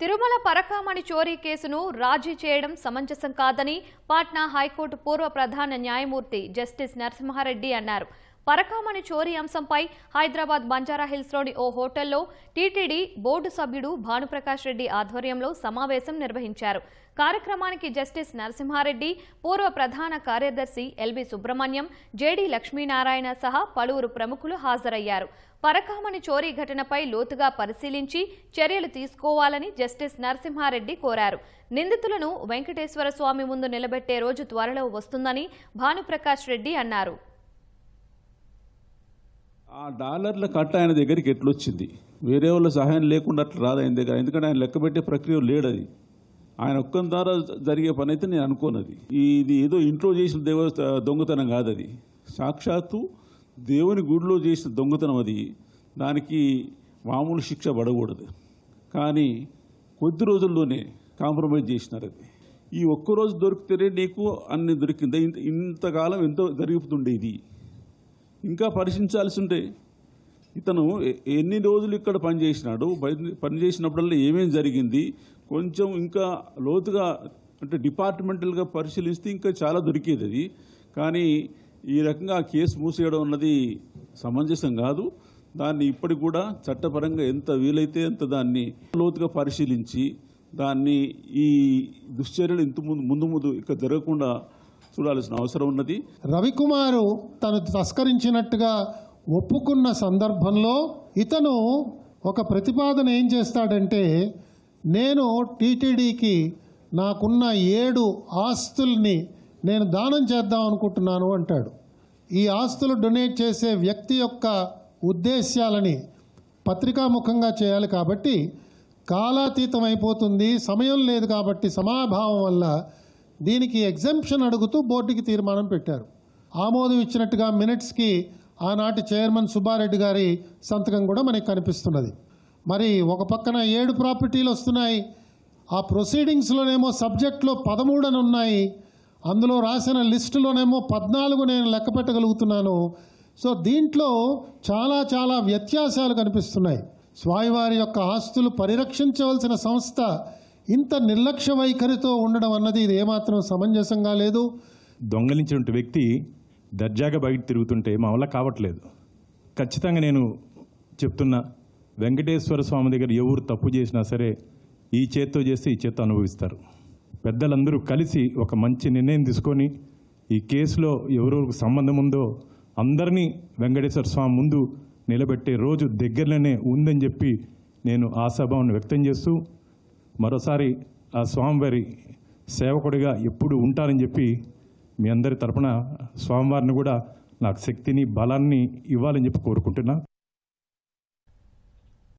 తిరుమల పరకామణి చోరీ కేసును రాజీ చేయడం సమంజసం కాదని పాట్నా హైకోర్టు పూర్వ ప్రధాన న్యాయమూర్తి జస్టిస్ నరసింహారెడ్డి అన్నారు. పరకామణి చోరీ అంశంపై హైదరాబాద్ బంజారాహిల్స్లోని ఓ హోటల్లో టీటీడీ బోర్డు సభ్యుడు భానుప్రకాష్ రెడ్డి ఆధ్వర్యంలో సమావేశం నిర్వహించారు. కార్యక్రమానికి జస్టిస్ నరసింహారెడ్డి పూర్వ ప్రధాన కార్యదర్శి ఎల్వి సుబ్రహ్మణ్యం జేడీ లక్ష్మీనారాయణ సహా పలువురు ప్రముఖులు హాజరయ్యారు. పరకామణి చోరీ ఘటనపై లోతుగా పరిశీలించి చర్యలు తీసుకోవాలని జస్టిస్ నరసింహారెడ్డి కోరారు. నిందితులను వెంకటేశ్వర స్వామి ముందు నిలబెట్టే రోజు త్వరలో వస్తుందని భానుప్రకాష్ రెడ్డి అన్నారు. ఆ డాలర్ల కట్ట ఆయన దగ్గరికి ఎట్లొచ్చింది? వేరే వాళ్ళ సహాయం లేకుండా అట్లా రాదు ఆయన దగ్గర. ఎందుకంటే ఆయన లెక్క పెట్టే ప్రక్రియ లేడది ఆయన ఒక్కని ద్వారా జరిగే పని అయితే నేను అనుకోనది. ఇది ఏదో ఇంట్లో చేసిన దేవ దొంగతనం కాదు అది సాక్షాత్తు దేవుని గుడిలో చేసిన దొంగతనం అది. దానికి మామూలు శిక్ష పడకూడదు. కానీ కొద్ది రోజుల్లోనే కాంప్రమైజ్ చేసినారు అది. ఈ ఒక్కరోజు దొరికితేనే నీకు అన్ని దొరికింది. ఇంత ఇంతకాలం ఎంతో జరుగుతుండేది ఇంకా పరిశీలించాల్సి ఉంటే ఇతను ఎన్ని రోజులు ఇక్కడ పనిచేసినాడు? పనిచేసినప్పుడల్లా ఏమేం జరిగింది? కొంచెం ఇంకా లోతుగా అంటే డిపార్ట్మెంటల్గా పరిశీలిస్తే ఇంకా చాలా దొరికేది అది. కానీ ఈ రకంగా కేసు మూసేయడం అన్నది సమంజసం కాదు. దాన్ని ఇప్పటికి కూడా చట్టపరంగా ఎంత వీలైతే అంత దాన్ని లోతుగా పరిశీలించి దాన్ని ఈ దుశ్చర్యలు ఇంత ముందు ముందు ముందు ఇక జరగకుండా చూడాల్సిన అవసరం ఉన్నది. రవికుమారు తను తస్కరించినట్టుగా ఒప్పుకున్న సందర్భంలో ఇతను ఒక ప్రతిపాదన ఏం చేస్తాడంటే నేను టీటీడీకి నాకున్న ఏడు ఆస్తుల్ని నేను దానం చేద్దాం అనుకుంటున్నాను అంటాడు. ఈ ఆస్తులు డొనేట్ చేసే వ్యక్తి యొక్క ఉద్దేశ్యాలని పత్రికాముఖంగా చేయాలి కాబట్టి కాలాతీతం అయిపోతుంది సమయం లేదు కాబట్టి సమాభావం వల్ల దీనికి ఎగ్జంప్షన్ అడుగుతూ బోర్డుకి తీర్మానం పెట్టారు. ఆమోదం ఇచ్చినట్టుగా మినిట్స్కి ఆనాటి చైర్మన్ సుబ్బారెడ్డి గారి సంతకం కూడా మనకి కనిపిస్తున్నది. మరి ఒక పక్కన ఏడు ప్రాపర్టీలు వస్తున్నాయి. ఆ ప్రొసీడింగ్స్లోనేమో సబ్జెక్ట్లో పదమూడు అని ఉన్నాయి అందులో రాసిన లిస్టులోనేమో పద్నాలుగు నేను లెక్క పెట్టగలుగుతున్నాను. సో దీంట్లో చాలా చాలా వ్యత్యాసాలు కనిపిస్తున్నాయి. స్వామివారి యొక్క ఆస్తులు పరిరక్షించవలసిన సంస్థ ఇంత నిర్లక్ష్య వైఖరితో ఉండడం అన్నది ఇది ఏమాత్రం సమంజసంగా లేదు. దొంగలించినటువంటి వ్యక్తి దర్జాగా బయట తిరుగుతుంటే మా వల్ల కావట్లేదు. ఖచ్చితంగా నేను చెప్తున్నా వెంకటేశ్వర స్వామి దగ్గర ఎవరు తప్పు చేసినా సరే ఈ చేత్తో చేస్తే ఈ చేత్తో అనుభవిస్తారు. పెద్దలందరూ కలిసి ఒక మంచి నిర్ణయం తీసుకొని ఈ కేసులో ఎవరెవరికి సంబంధం ఉందో అందరినీ వెంకటేశ్వర స్వామి ముందు నిలబెట్టే రోజు దగ్గరలోనే ఉందని చెప్పి నేను ఆశాభావాన్ని వ్యక్తం చేస్తూ మరోసారి ఆ స్వామివారి సేవకుడిగా ఎప్పుడు ఉంటానని చెప్పి మీ అందరి తరపున స్వామివారిని కూడా నాకు శక్తిని బలాన్ని ఇవ్వాలని చెప్పి కోరుకుంటున్నా.